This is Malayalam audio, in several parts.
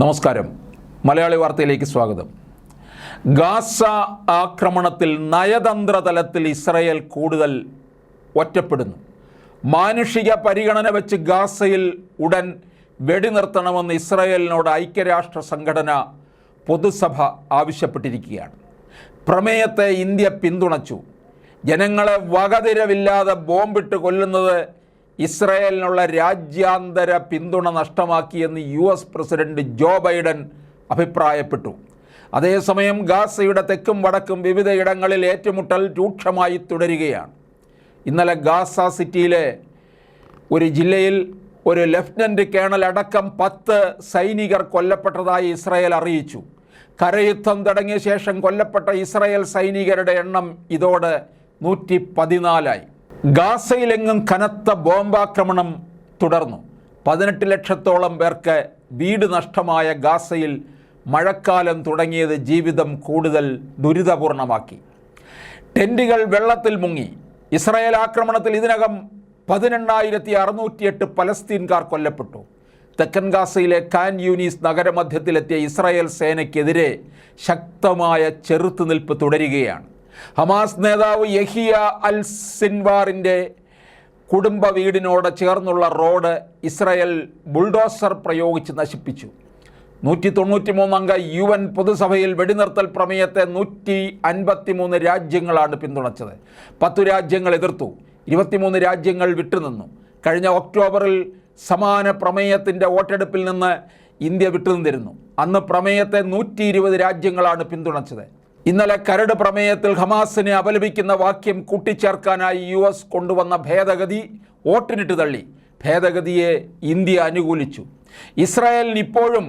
നമസ്കാരം. മലയാളി വാർത്തയിലേക്ക് സ്വാഗതം. ഗാസ ആക്രമണത്തിൽ നയതന്ത്ര തലത്തിൽ ഇസ്രയേൽ കൂടുതൽ ഒറ്റപ്പെടുന്നു. മാനുഷിക പരിഗണന വെച്ച് ഗാസയിൽ ഉടൻ വെടിനിർത്തണമെന്ന് ഇസ്രയേലിനോട് ഐക്യരാഷ്ട്ര സംഘടന പൊതുസഭ ആവശ്യപ്പെട്ടിരിക്കുകയാണ്. പ്രമേയത്തെ ഇന്ത്യ പിന്തുണച്ചു. ജനങ്ങളെ വകതിരവില്ലാതെ ബോംബിട്ട് കൊല്ലുന്നത് ഇസ്രയേലിനുള്ള രാജ്യാന്തര പിന്തുണ നഷ്ടമാക്കിയെന്ന് U S president Joe Biden അഭിപ്രായപ്പെട്ടു. അതേസമയം ഗാസയുടെ തെക്കും വടക്കും വിവിധയിടങ്ങളിൽ ഏറ്റുമുട്ടൽ രൂക്ഷമായി തുടരുകയാണ്. ഇന്നലെ ഗാസ സിറ്റിയിലെ ഒരു ജില്ലയിൽ ഒരു ലഫ്റ്റനന്റ് കേണൽ അടക്കം പത്ത് സൈനികർ കൊല്ലപ്പെട്ടതായി ഇസ്രായേൽ അറിയിച്ചു. കരയുദ്ധം തുടങ്ങിയ ശേഷം കൊല്ലപ്പെട്ട ഇസ്രായേൽ സൈനികരുടെ എണ്ണം ഇതോടെ നൂറ്റി പതിനാലായി. ഗാസയിലെങ്ങും കനത്ത ബോംബാക്രമണം തുടർന്നു. പതിനെട്ട് ലക്ഷത്തോളം പേർക്ക് വീട് നഷ്ടമായ ഗാസയിൽ മഴക്കാലം തുടങ്ങിയത് ജീവിതം കൂടുതൽ ദുരിതപൂർണമാക്കി. ടെന്റുകൾ വെള്ളത്തിൽ മുങ്ങി. ഇസ്രായേൽ ആക്രമണത്തിൽ ഇതിനകം പതിനെണ്ണായിരത്തി അറുന്നൂറ്റിയെട്ട് പലസ്തീൻകാർ കൊല്ലപ്പെട്ടു. തെക്കൻ ഗാസയിലെ കാൻ യൂനീസ് നഗരമധ്യത്തിലെത്തിയ ഇസ്രായേൽ സേനയ്ക്കെതിരെ ശക്തമായ ചെറുത്തുനിൽപ്പ് തുടരുകയാണ്. ഹമാസ് നേതാവ് യഹിയ അൽ സിൻവാറിന്റെ കുടുംബ വീടിനോട് ചേർന്നുള്ള റോഡ് ഇസ്രയേൽ ബുൾഡോസർ പ്രയോഗിച്ച് നശിപ്പിച്ചു. നൂറ്റി തൊണ്ണൂറ്റി മൂന്നംഗ യു എൻ പൊതുസഭയിൽ വെടിനിർത്തൽ പ്രമേയത്തെ നൂറ്റി അൻപത്തി മൂന്ന് രാജ്യങ്ങളാണ് പിന്തുണച്ചത്. പത്തു രാജ്യങ്ങൾ എതിർത്തു ഇരുപത്തിമൂന്ന് രാജ്യങ്ങൾ വിട്ടുനിന്നു. കഴിഞ്ഞ ഒക്ടോബറിൽ സമാന പ്രമേയത്തിന്റെ വോട്ടെടുപ്പിൽ നിന്ന് ഇന്ത്യ വിട്ടുനിന്നിരുന്നു. അന്ന് പ്രമേയത്തെ നൂറ്റി രാജ്യങ്ങളാണ് പിന്തുണച്ചത്. ഇന്നലെ കരട് പ്രമേയത്തിൽ ഹമാസിനെ അപലപിക്കുന്ന വാക്യം കൂട്ടിച്ചേർക്കാനായി യു എസ് കൊണ്ടുവന്ന ഭേദഗതി വോട്ടിനിട്ട് തള്ളി. ഭേദഗതിയെ ഇന്ത്യ അനുകൂലിച്ചു. ഇസ്രായേലിന് ഇപ്പോഴും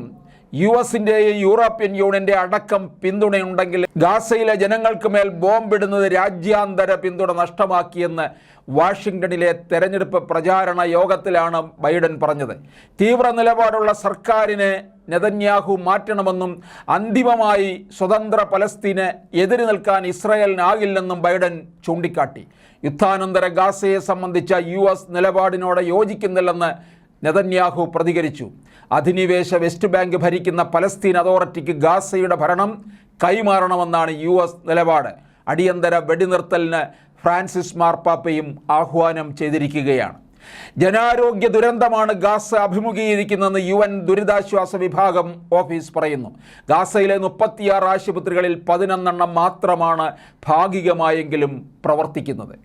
യു എസിന്റെയും യൂറോപ്യൻ യൂണിയന്റെ അടക്കം പിന്തുണയുണ്ടെങ്കിൽ ഗാസയിലെ ജനങ്ങൾക്ക് മേൽ ബോംബിടുന്നത് രാജ്യാന്തര പിന്തുണ നഷ്ടമാക്കിയെന്ന് വാഷിംഗ്ടണിലെ തെരഞ്ഞെടുപ്പ് പ്രചാരണ യോഗത്തിലാണ് ബൈഡൻ പറഞ്ഞത്. തീവ്ര നിലപാടുള്ള സർക്കാരിനെ നെതന്യാഹു മാറ്റണമെന്നും അന്തിമമായി സ്വതന്ത്ര പലസ്തീന് എതിര് നിൽക്കാൻ ഇസ്രായേലിനാകില്ലെന്നും ബൈഡൻ ചൂണ്ടിക്കാട്ടി. യുദ്ധാനന്തര ഗാസയെ സംബന്ധിച്ച യു എസ് നിലപാടിനോട് യോജിക്കുന്നില്ലെന്ന് നെതന്യാഹു പ്രതികരിച്ചു. അധിനിവേശ വെസ്റ്റ് ബാങ്ക് ഭരിക്കുന്ന പലസ്തീൻ അതോറിറ്റിക്ക് ഗാസയുടെ ഭരണം കൈമാറണമെന്നാണ് യു എസ് നിലപാട്. അടിയന്തര വെടിനിർത്തലിന് ഫ്രാൻസിസ് മാർപ്പാപ്പയും ആഹ്വാനം ചെയ്തിരിക്കുകയാണ്. ജനാരോഗ്യ ദുരന്തമാണ് ഗാസ അഭിമുഖീകരിക്കുന്നതെന്ന് യു എൻ ദുരിതാശ്വാസ വിഭാഗം ഓഫീസ് പറയുന്നു. ഗാസയിലെ മുപ്പത്തിയാറ് ആശുപത്രികളിൽ പതിനൊന്നെണ്ണം മാത്രമാണ് ഭാഗികമായെങ്കിലും പ്രവർത്തിക്കുന്നത്.